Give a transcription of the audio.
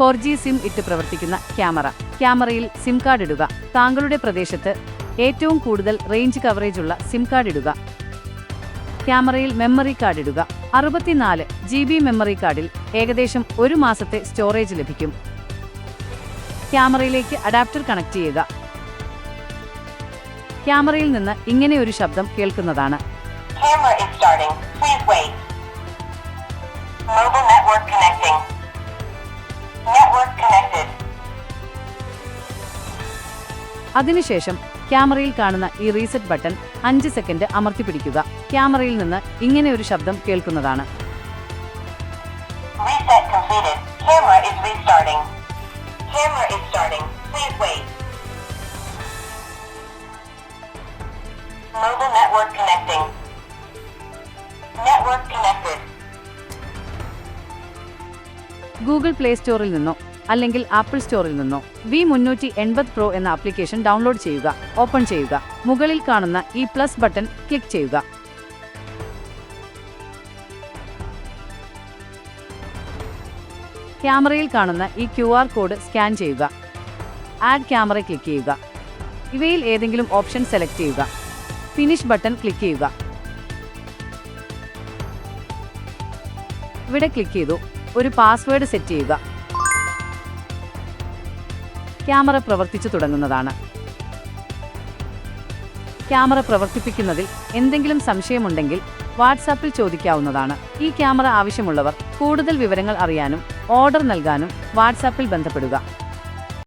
Four G SIM ഇട്ട് പ്രവർത്തിക്കുന്ന camera. ക്യാമറയിൽ സിം കാർഡ് ഇടുക. താങ്കളുടെ പ്രദേശത്ത് ഏറ്റവും കൂടുതൽ റേഞ്ച് കവറേജ് ഉള്ള സിം കാർഡ് ഇടുക. ക്യാമറയിൽ മെമ്മറി കാർഡ് ഇടുക. അറുപത്തിനാല് ജി ബി മെമ്മറി കാർഡിൽ ഏകദേശം ഒരു മാസത്തെ സ്റ്റോറേജ് ലഭിക്കും. ക്യാമറയിലേക്ക് അഡാപ്റ്റർ കണക്ട് ചെയ്യുക. ക്യാമറയിൽ നിന്ന് ഇങ്ങനെ ഒരു ശബ്ദം കേൾക്കുന്നതാണ്. Camera is starting. Please wait. Mobile network connecting. അതിനുശേഷം ക്യാമറയിൽ കാണുന്ന ഈ റീസെറ്റ് ബട്ടൺ അഞ്ച് സെക്കൻഡ് അമർത്തി പിടിക്കുക ക്യാമറയിൽ നിന്ന് ഇങ്ങനെ ഒരു ശബ്ദം കേൾക്കുന്നതാണ്. Mobile network connecting. Network connected. Google play സ്റ്റോറിൽ നിന്നോ അല്ലെങ്കിൽ ആപ്പിൾ സ്റ്റോറിൽ നിന്നോ. വി മുന്നൂറ്റി എൺപത് പ്രോ എന്ന ആപ്ലിക്കേഷൻ ഡൗൺലോഡ് ചെയ്യുക ഓപ്പൺ ചെയ്യുക മുകളിൽ കാണുന്ന ഈ പ്ലസ് ബട്ടൺ ക്ലിക്ക് ചെയ്യുക. ക്യാമറയിൽ കാണുന്ന ഈ ക്യു ആർ കോഡ് സ്കാൻ ചെയ്യുക. ആഡ് ക്യാമറ ക്ലിക്ക് ചെയ്യുക. ഇവയിൽ ഏതെങ്കിലും ഓപ്ഷൻ സെലക്ട് ചെയ്യുക. ഫിനിഷ് ബട്ടൺ ക്ലിക്ക് ചെയ്യുക. ഇവിടെ ക്ലിക്ക് ചെയ്തു. ഒരു പാസ്വേഡ് സെറ്റ് ചെയ്യുക. ക്യാമറ പ്രവർത്തിച്ചു തുടങ്ങുന്നതാണ്. ക്യാമറ പ്രവർത്തിപ്പിക്കുന്നതിൽ എന്തെങ്കിലും സംശയമുണ്ടെങ്കിൽ വാട്സാപ്പിൽ ചോദിക്കാവുന്നതാണ്. ഈ ക്യാമറ ആവശ്യമുള്ളവർ കൂടുതൽ വിവരങ്ങൾ അറിയാനും ഓർഡർ നൽകാനും വാട്സാപ്പിൽ ബന്ധപ്പെടുക.